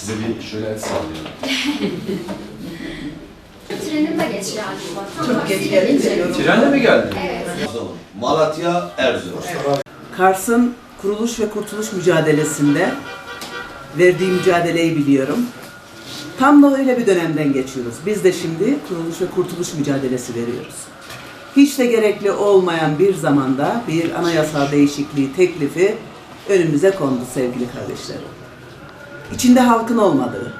Size bir şöyle el sallayalım. Trenim de geç galiba. Tam Çok geç de gidecek. yorum. Trenle mi geldin? Evet. Malatya, Erzurum. Kars'ın kuruluş ve kurtuluş mücadelesinde verdiği mücadeleyi biliyorum. Tam da öyle bir dönemden geçiyoruz. Biz de şimdi kuruluş ve kurtuluş mücadelesi veriyoruz. Hiç de gerekli olmayan bir zamanda bir anayasal değişikliği teklifi önümüze kondu sevgili kardeşlerim. İçinde halkın olmadığı,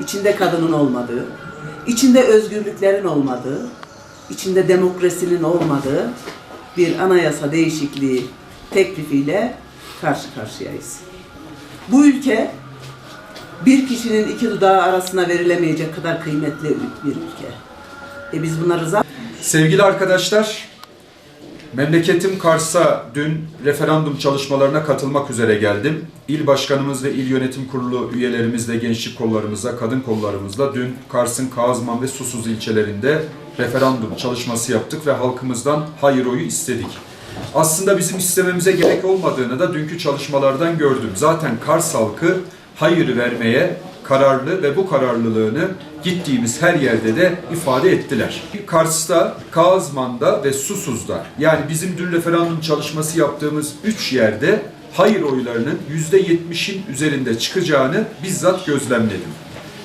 içinde kadının olmadığı, içinde özgürlüklerin olmadığı, içinde demokrasinin olmadığı bir anayasa değişikliği teklifiyle karşı karşıyayız. Bu ülke bir kişinin iki dudağı arasına verilemeyecek kadar kıymetli bir ülke. E biz buna rıza Sevgili arkadaşlar, memleketim Kars'a dün referandum çalışmalarına katılmak üzere geldim. İl başkanımız ve il yönetim kurulu üyelerimizle, gençlik kollarımızla, kadın kollarımızla dün Kars'ın Kağızman ve Susuz ilçelerinde referandum çalışması yaptık ve halkımızdan hayır oyu istedik. Aslında bizim istememize gerek olmadığını da dünkü çalışmalardan gördüm. Zaten Kars halkı hayır vermeye kararlı ve bu kararlılığını gittiğimiz her yerde de ifade ettiler. Kars'ta, Kağızman'da ve Susuz'da yani bizim dün referandum çalışması yaptığımız üç yerde hayır oylarının %70'in üzerinde çıkacağını bizzat gözlemledim.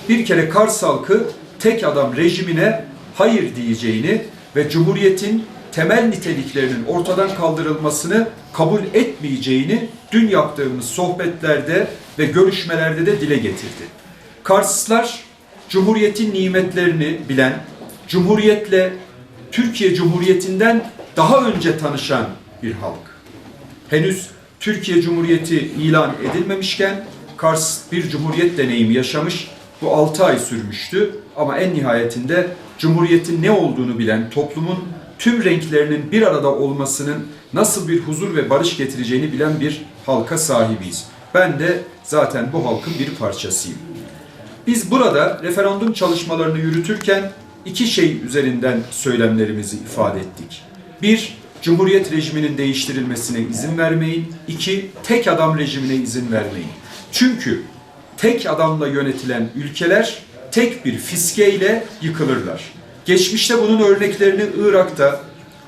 Bir kere Kars halkı tek adam rejimine hayır diyeceğini ve Cumhuriyet'in temel niteliklerinin ortadan kaldırılmasını kabul etmeyeceğini dün yaptığımız sohbetlerde ve görüşmelerde de dile getirdi. Karslılar Cumhuriyet'in nimetlerini bilen, Cumhuriyet'le Türkiye Cumhuriyeti'nden daha önce tanışan bir halk. Henüz Türkiye Cumhuriyeti ilan edilmemişken Kars bir cumhuriyet deneyimi yaşamış. Bu 6 ay sürmüştü ama en nihayetinde cumhuriyetin ne olduğunu bilen toplumun tüm renklerinin bir arada olmasının nasıl bir huzur ve barış getireceğini bilen bir halka sahibiyiz. Ben de zaten bu halkın bir parçasıyım. Biz burada referandum çalışmalarını yürütürken iki şey üzerinden söylemlerimizi ifade ettik. Bir, Cumhuriyet rejiminin değiştirilmesine izin vermeyin. İki, tek adam rejimine izin vermeyin. Çünkü tek adamla yönetilen ülkeler tek bir fiskeyle yıkılırlar. Geçmişte bunun örneklerini Irak'ta,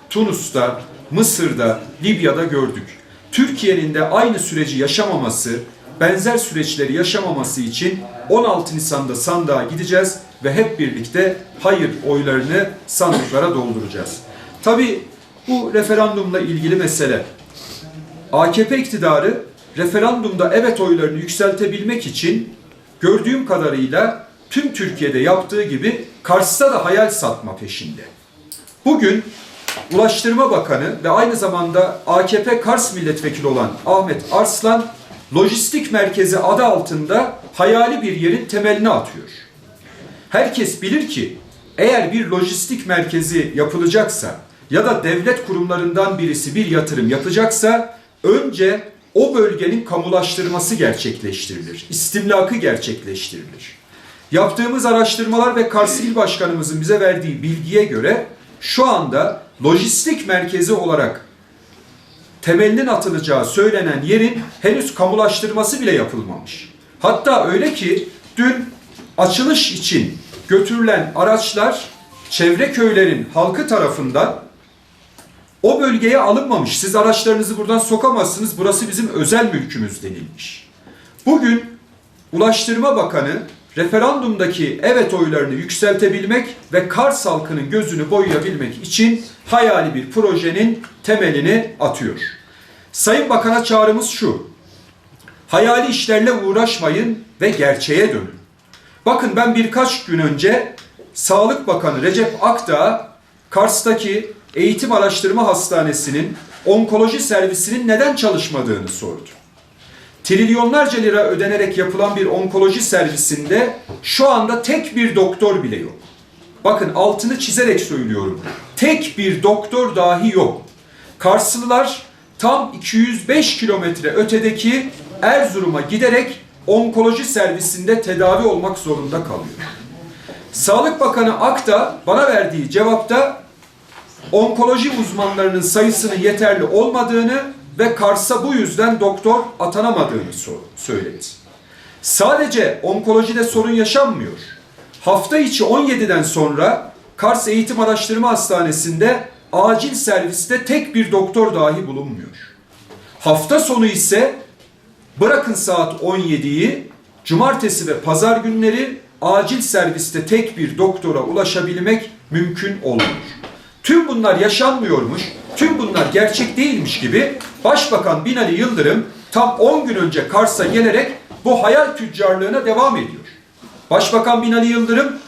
Tunus'ta, Mısır'da, Libya'da gördük. Türkiye'nin de aynı süreci yaşamaması, benzer süreçleri yaşamaması için 16 Nisan'da sandığa gideceğiz ve hep birlikte hayır oylarını sandıklara dolduracağız. Tabii bu referandumla ilgili mesele. AKP iktidarı referandumda evet oylarını yükseltebilmek için gördüğüm kadarıyla tüm Türkiye'de yaptığı gibi Kars'ta da hayal satma peşinde. Bugün Ulaştırma Bakanı ve aynı zamanda AKP Kars Milletvekili olan Ahmet Arslan lojistik merkezi adı altında hayali bir yerin temelini atıyor. Herkes bilir ki eğer bir lojistik merkezi yapılacaksa ya da devlet kurumlarından birisi bir yatırım yapacaksa önce o bölgenin kamulaştırması gerçekleştirilir. istimlakı gerçekleştirilir. Yaptığımız araştırmalar ve Kars İl Başkanımızın bize verdiği bilgiye göre şu anda lojistik merkezi olarak temelinin atılacağı söylenen yerin henüz kamulaştırması bile yapılmamış. Hatta öyle ki dün açılış için götürülen araçlar çevre köylerin halkı tarafından o bölgeye alınmamış. Siz araçlarınızı buradan sokamazsınız. Burası bizim özel mülkümüz denilmiş. Bugün Ulaştırma Bakanı referandumdaki evet oylarını yükseltebilmek ve Kars halkının gözünü boyayabilmek için hayali bir projenin temelini atıyor. Sayın Bakan'a çağrımız şu. Hayali işlerle uğraşmayın ve gerçeğe dönün. Bakın ben birkaç gün önce Sağlık Bakanı Recep Akdağ Kars'taki Eğitim Araştırma Hastanesi'nin onkoloji servisinin neden çalışmadığını sordu. Trilyonlarca lira ödenerek yapılan bir onkoloji servisinde şu anda tek bir doktor bile yok. Bakın altını çizerek söylüyorum. Tek bir doktor dahi yok. Karslılar tam 205 kilometre ötedeki Erzurum'a giderek onkoloji servisinde tedavi olmak zorunda kalıyor. Sağlık Bakanı Akta bana verdiği cevapta onkoloji uzmanlarının sayısının yeterli olmadığını ve Kars'a bu yüzden doktor atanamadığını söyledi. Sadece onkolojide sorun yaşanmıyor. Hafta içi 17'den sonra Kars Eğitim Araştırma Hastanesi'nde acil serviste tek bir doktor dahi bulunmuyor. Hafta sonu ise bırakın saat 17'yi cumartesi ve pazar günleri acil serviste tek bir doktora ulaşabilmek mümkün olur. Tüm bunlar yaşanmıyormuş, tüm bunlar gerçek değilmiş gibi Başbakan Binali Yıldırım tam 10 gün önce Kars'a gelerek bu hayal tüccarlığına devam ediyor. Başbakan Binali Yıldırım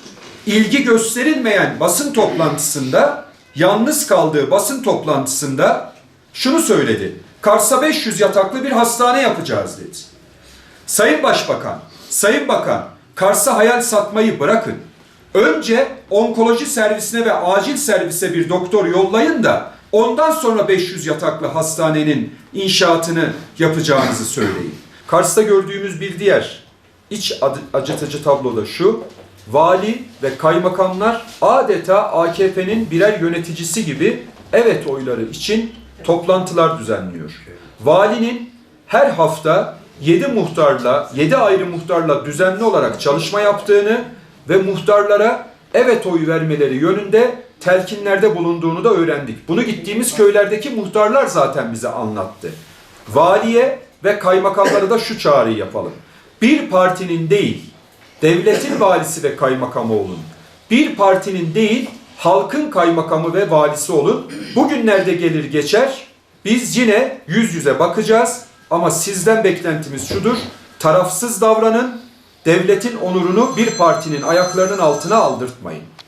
ilgi gösterilmeyen basın toplantısında, yalnız kaldığı basın toplantısında şunu söyledi. Kars'a 500 yataklı bir hastane yapacağız dedi. Sayın Başbakan, Sayın Bakan, Kars'a hayal satmayı bırakın. Önce onkoloji servisine ve acil servise bir doktor yollayın da ondan sonra 500 yataklı hastanenin inşaatını yapacağınızı söyleyin. Kars'ta gördüğümüz bir diğer iç acıtıcı tablo da şu. Vali ve kaymakamlar adeta AKP'nin birer yöneticisi gibi evet oyları için toplantılar düzenliyor. Valinin her hafta 7 muhtarla, 7 ayrı muhtarla düzenli olarak çalışma yaptığını ve muhtarlara evet oyu vermeleri yönünde telkinlerde bulunduğunu da öğrendik. Bunu gittiğimiz köylerdeki muhtarlar zaten bize anlattı. Valiye ve kaymakamlara da şu çağrıyı yapalım. Bir partinin değil, devletin valisi ve kaymakamı olun. Bir partinin değil, halkın kaymakamı ve valisi olun. Bugünlerde gelir geçer. Biz yine yüz yüze bakacağız ama sizden beklentimiz şudur. Tarafsız davranın. Devletin onurunu bir partinin ayaklarının altına aldırtmayın.